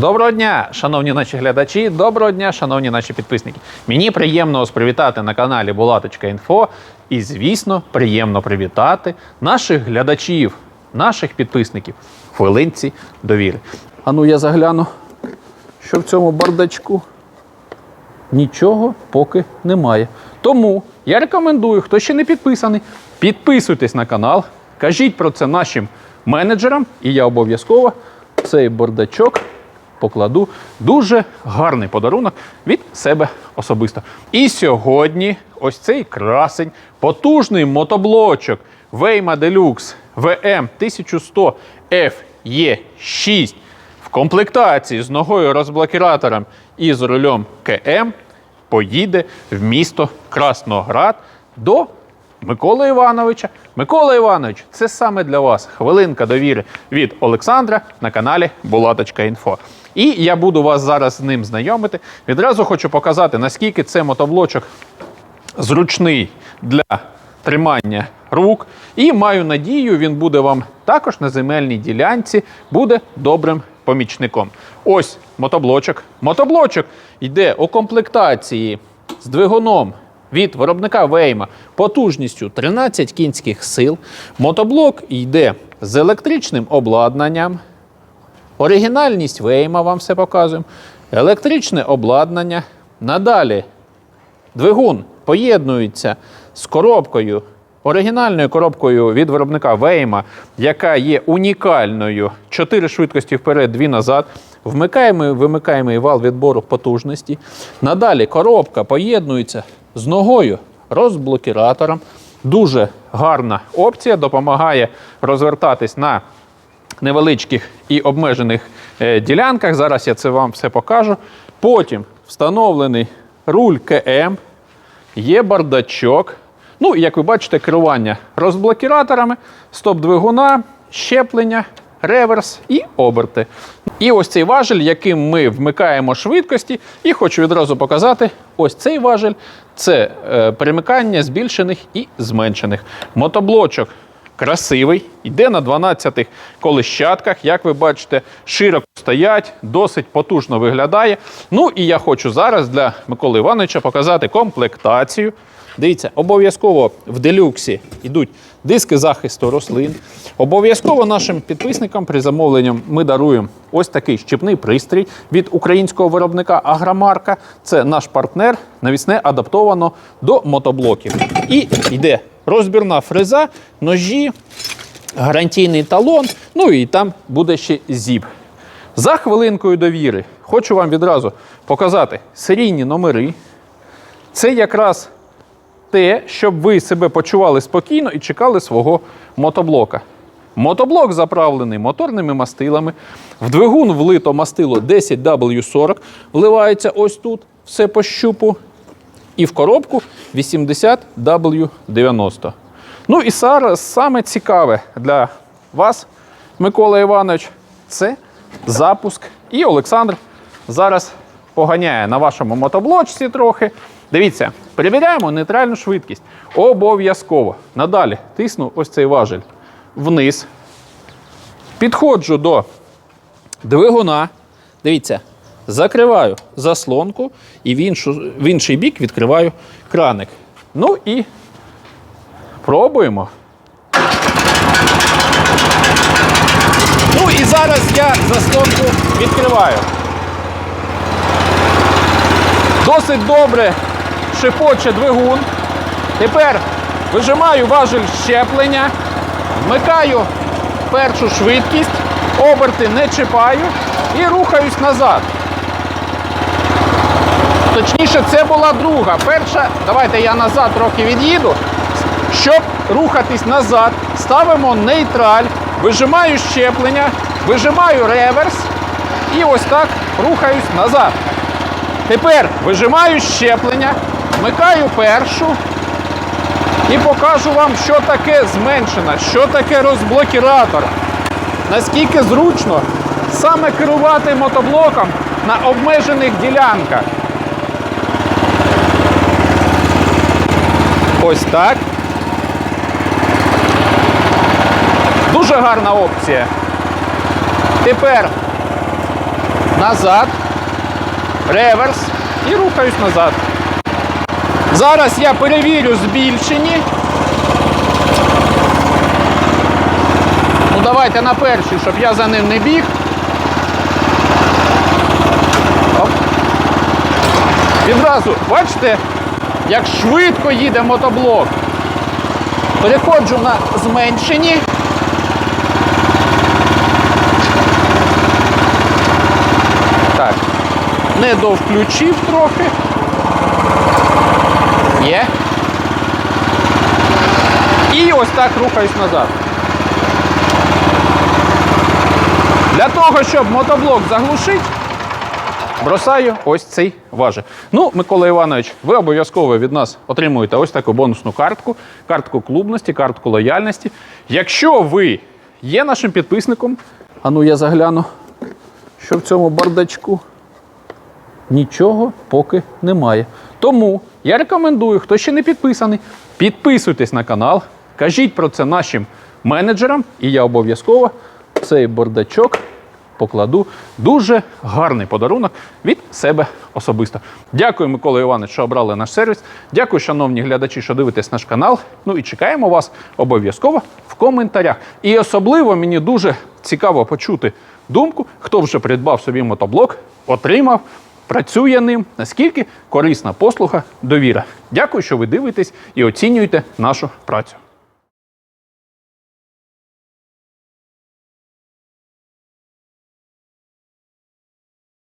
Доброго дня, шановні наші глядачі, доброго дня, шановні наші підписники. Мені приємно вас привітати на каналі Булаточка.Інфо. І, звісно, приємно привітати наших глядачів, наших підписників хвилинці довіри. А ну я загляну, що в цьому бардачку. Нічого поки немає. Тому я рекомендую, хто ще не підписаний, підписуйтесь на канал, кажіть про це нашим менеджерам, і я обов'язково цей бардачок покладу. Дуже гарний подарунок від себе особисто. І сьогодні ось цей красень, потужний мотоблочок Wayma Deluxe VM 1100 FE6 в комплектації з ногою розблокіратором і з рулем КМ поїде в місто Красноград до Миколи Івановича. Микола Іванович, це саме для вас хвилинка довіри від Олександра на каналі Булаточка.Інфо. І я буду вас зараз з ним знайомити. Відразу хочу показати, наскільки це мотоблочок зручний для тримання рук. І маю надію, він буде вам також на земельній ділянці, буде добрим помічником. Ось мотоблочок. Мотоблочок йде у комплектації з двигуном від виробника Вейма потужністю 13 кінських сил. Мотоблок йде з електричним обладнанням. Оригінальність Вейма вам все показуємо. Електричне обладнання. Надалі Двигун поєднується з коробкою, оригінальною коробкою від виробника Вейма, яка є унікальною. Чотири швидкості вперед, дві назад. Вмикаємо, вимикаємо вал відбору потужності. Надалі коробка поєднується з ногою розблокіратором. Дуже гарна опція, допомагає розвертатись на невеличких і обмежених е, ділянках. Зараз я це вам все покажу. Потім встановлений руль КМ, є бардачок. Ну, як ви бачите, керування розблокіраторами, стоп-двигуна, щеплення, реверс і оберти. І ось цей важель, яким ми вмикаємо швидкості, і хочу відразу показати: ось цей важель це е, перемикання збільшених і зменшених. Мотоблочок красивий, йде на 12 колищатках. Як ви бачите, широко стоять, досить потужно виглядає. Ну і я хочу зараз для Миколи Івановича показати комплектацію. Дивіться, обов'язково в делюксі йдуть диски захисту рослин. Обов'язково нашим підписникам при замовленні ми даруємо ось такий щепний пристрій від українського виробника Агромарка. Це наш партнер, навісне адаптовано до мотоблоків. І йде розбірна фреза, ножі, гарантійний талон. Ну і там буде ще зіп. За хвилинкою довіри хочу вам відразу показати серійні номери. Це якраз те, щоб ви себе почували спокійно і чекали свого мотоблока. Мотоблок заправлений моторними мастилами. В двигун влито мастило 10W40, вливається ось тут, все по щупу. І в коробку 80W90. Ну і зараз саме цікаве для вас, Микола Іванович, це запуск. І Олександр зараз поганяє на вашому мотоблочці трохи. Дивіться, перевіряємо нейтральну швидкість. Обов'язково. Надалі тисну ось цей важель вниз. Підходжу до двигуна. Дивіться, закриваю заслонку і в, іншу, в інший бік відкриваю краник. Ну і пробуємо. Ну і зараз я заслонку відкриваю. Досить добре шипоче двигун. Тепер вижимаю важель щеплення, вмикаю першу швидкість, оберти не чіпаю і рухаюсь назад. Точніше, це була друга. Перша, давайте я назад трохи від'їду. Щоб рухатись назад, ставимо нейтраль, вижимаю щеплення, вижимаю реверс і ось так рухаюсь назад. Тепер вижимаю щеплення, вмикаю першу і покажу вам, що таке зменшена, що таке розблокіратор. Наскільки зручно саме керувати мотоблоком на обмежених ділянках. Ось так. Дуже гарна опція. Тепер назад, реверс і рухаюсь назад. Зараз я перевірю збільшені. Ну, давайте на перший, щоб я за ним не біг. Оп. Відразу, бачите, як швидко їде мотоблок. Переходжу на зменшені. Так, не довключив трохи. Є. І ось так рухаюсь назад. Для того, щоб мотоблок заглушити, бросаю ось цей важик. Ну, Микола Іванович, ви обов'язково від нас отримуєте ось таку бонусну картку, картку клубності, картку лояльності. Якщо ви є нашим підписником, а ну я загляну, що в цьому бардачку. Нічого поки немає. Тому я рекомендую, хто ще не підписаний, підписуйтесь на канал, кажіть про це нашим менеджерам, і я обов'язково цей бардачок покладу. Дуже гарний подарунок від себе особисто. Дякую, Микола Іванович, що обрали наш сервіс. Дякую, шановні глядачі, що дивитесь наш канал. Ну і чекаємо вас обов'язково в коментарях. І особливо мені дуже цікаво почути думку, хто вже придбав собі мотоблок, отримав працює ним, наскільки корисна послуга, довіра. Дякую, що ви дивитесь і оцінюєте нашу працю.